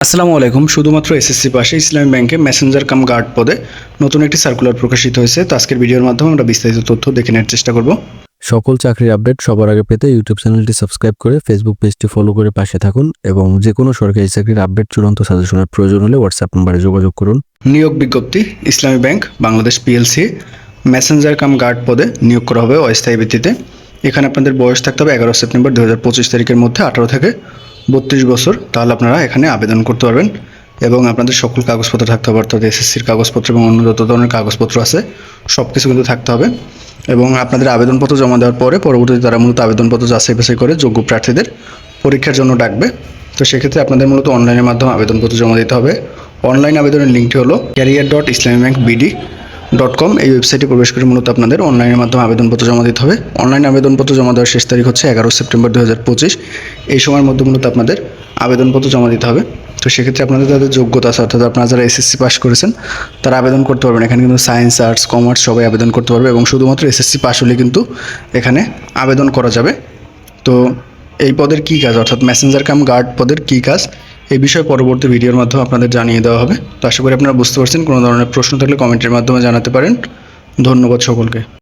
আসসালামু আলাইকুম। শুধুমাত্র এসএসসি পাশে ইসলামী ব্যাংকে মেসেঞ্জার কাম গার্ড পদে নতুন একটি সার্কুলার প্রকাশিত হয়েছে। তো আজকের ভিডিওর মাধ্যমে আমরা বিস্তারিত তথ্য দেখে নেওয়ার চেষ্টা করব। সকল চাকরির আপডেট সবার আগে পেতে ইউটিউব চ্যানেলটি সাবস্ক্রাইব করে ফেসবুক পেজটি ফলো করে পাশে থাকুন এবং যে কোনো সরকারি চাকরির আপডেট চূড়ান্ত সাজেশনের প্রয়োজন হলে হোয়াটসঅ্যাপ নম্বরে যোগাযোগ করুন। নিয়োগ বিজ্ঞপ্তি Islami bank Bangladesh PLC messenger cum guard পদে নিয়োগ করা হবে অস্থায়ী ভিত্তিতে। এখানে আপনাদের বয়স থাকতে হবে এগারো সেপ্টেম্বর দু হাজার পঁচিশ তারিখের মধ্যে আঠারো থেকে বত্রিশ বছর, তাহলে আপনারা এখানে আবেদন করতে পারবেন। এবং আপনাদের সকল কাগজপত্র থাকতে হবে, অর্থাৎ এসএসসির কাগজপত্র এবং অন্য যত ধরনের কাগজপত্র আছে সব কিছু কিন্তু থাকতে হবে। এবং আপনাদের আবেদনপত্র জমা দেওয়ার পরে পরবর্তীতে তারা মূলত আবেদনপত্র যাচাই বাছাই করে যোগ্য প্রার্থীদের পরীক্ষার জন্য ডাকবে। তো সেক্ষেত্রে আপনাদের মূলত অনলাইনের মাধ্যমে আবেদনপত্র জমা দিতে হবে। অনলাইন আবেদনের লিঙ্কটি হলো career dot Islami bank BD dot com এই ওয়েবসাইটে প্রবেশ করে মূলত আপনাদের অনলাইনের মাধ্যমে আবেদনপত্র জমা দিতে হবে। অনলাইন আবেদনপত্র জমা দেওয়ার শেষ তারিখ হচ্ছে এগারো সেপ্টেম্বর দু হাজার পঁচিশ। এই সময়ের মধ্যে মূলত আপনাদের আবেদনপত্র জমা দিতে হবে। তো সেক্ষেত্রে আপনাদের যাদের যোগ্যতা আছে, অর্থাৎ আপনারা যারা এসএসসি পাস করেছেন, তারা আবেদন করতে পারবেন। এখানে কিন্তু সায়েন্স আর্টস কমার্স সবাই আবেদন করতে পারবে এবং শুধুমাত্র এসএসসি পাস হলে কিন্তু এখানে আবেদন করা যাবে। তো এই পদের কী কাজ? অর্থাৎ মেসেঞ্জার কাম গার্ড পদের কী কাজ? এই বিষয়ে পরবর্তী ভিডিওর মাধ্যমে আপনাদের জানিয়ে দেওয়া হবে। তো আশা করি আপনারা বুঝতে পারছেন, কোনো ধরনের প্রশ্ন থাকলে কমেন্টের মাধ্যমে জানাতে পারেন। ধন্যবাদ সকলকে।